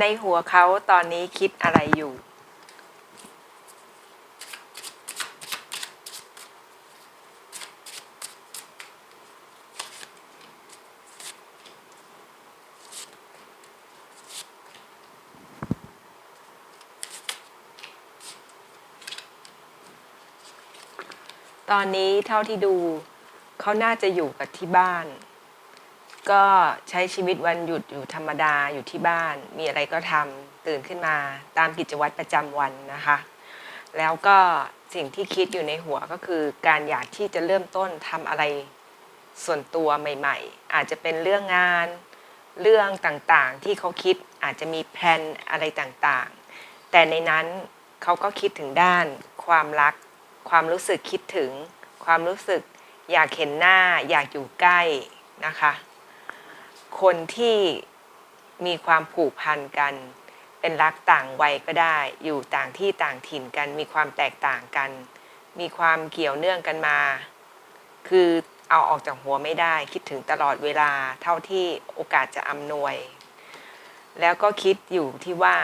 ในหัวเขาตอนนี้คิดอะไรอยู่ ตอนนี้เท่าที่ดู เขาน่าจะอยู่กับที่บ้าน ก็ใช้ชีวิตวันหยุดอยู่ธรรมดาอยู่ที่บ้าน มีอะไรก็ทำตื่นขึ้นมาตามกิจวัตรประจำวันนะคะ แล้วก็สิ่งที่คิดอยู่ในหัวก็คือการอยากที่จะเริ่มต้นทำอะไรส่วนตัวใหม่ ๆ อาจจะเป็นเรื่องงานเรื่องต่างๆ ที่เขาคิดอาจจะมีแพลนอะไรต่างๆ แต่ในนั้นเขาก็คิดถึงด้าน ความรัก ความรู้สึกคิดถึง ความรู้สึกอยากเห็นหน้าอยากอยู่ใกล้นะคะ คนที่มีความผูกพันกัน เป็นรักต่างวัยก็ได้ อยู่ต่างที่ต่างถิ่นกัน มีความแตกต่างกัน มีความเกี่ยวเนื่องกันมา คือเอาออกจากหัวไม่ได้ คิดถึงตลอดเวลาเท่าที่โอกาสจะอำนวย แล้วก็คิดอยู่ที่ว่า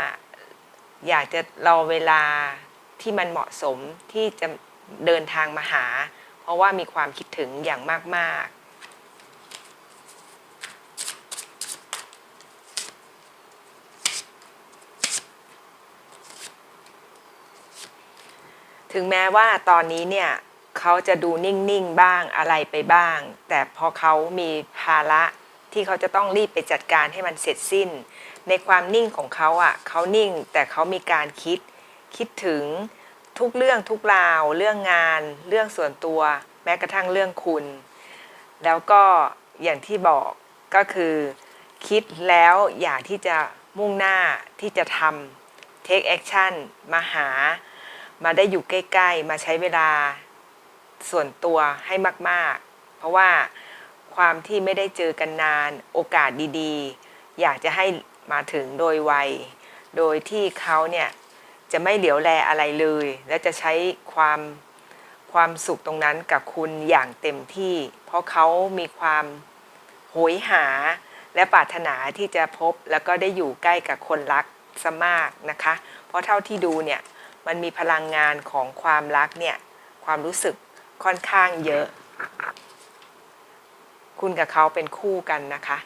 อยากจะรอเวลาที่มันเหมาะสมที่จะเดินทางมาหา เพราะว่ามีความคิดถึงอย่างมากๆ ถึงแม้ว่าตอนนี้เนี่ยเขาจะดูนิ่งๆบ้างอะไรไปบ้าง แต่พอเขามีภาระที่เขาจะต้องรีบไปจัดการให้มันเสร็จสิ้น ในความนิ่งของเขาอะเขานิ่งแต่เขามีการคิด คิดถึงทุกเรื่องทุกราว เรื่องงาน เรื่องส่วนตัว แม้กระทั่งเรื่องคุณ แล้วก็อย่างที่บอกก็คือ คิดแล้วอยากที่จะมุ่งหน้าที่จะทำ take action มาหา มาได้อยู่ใกล้ ๆ มาใช้เวลาส่วนตัวให้มาก ๆ เพราะว่าความที่ไม่ได้เจอกันนานโอกาสดีๆ อยากจะให้มาถึงโดยไว โดยที่เขาเนี่ยจะไม่เหลียวแลอะไรเลย และจะใช้ความความสุขตรงนั้นกับคุณอย่างเต็มที่ เพราะเขามีความโหยหาและปรารถนาที่จะพบแล้วก็ได้อยู่ใกล้กับคนรักซะมากนะคะ เพราะเท่าที่ดูเนี่ย มันมีพลังงานของความรักเนี่ยความรู้สึกค่อนข้างเยอะ คุณกับเขาเป็นคู่กันนะคะ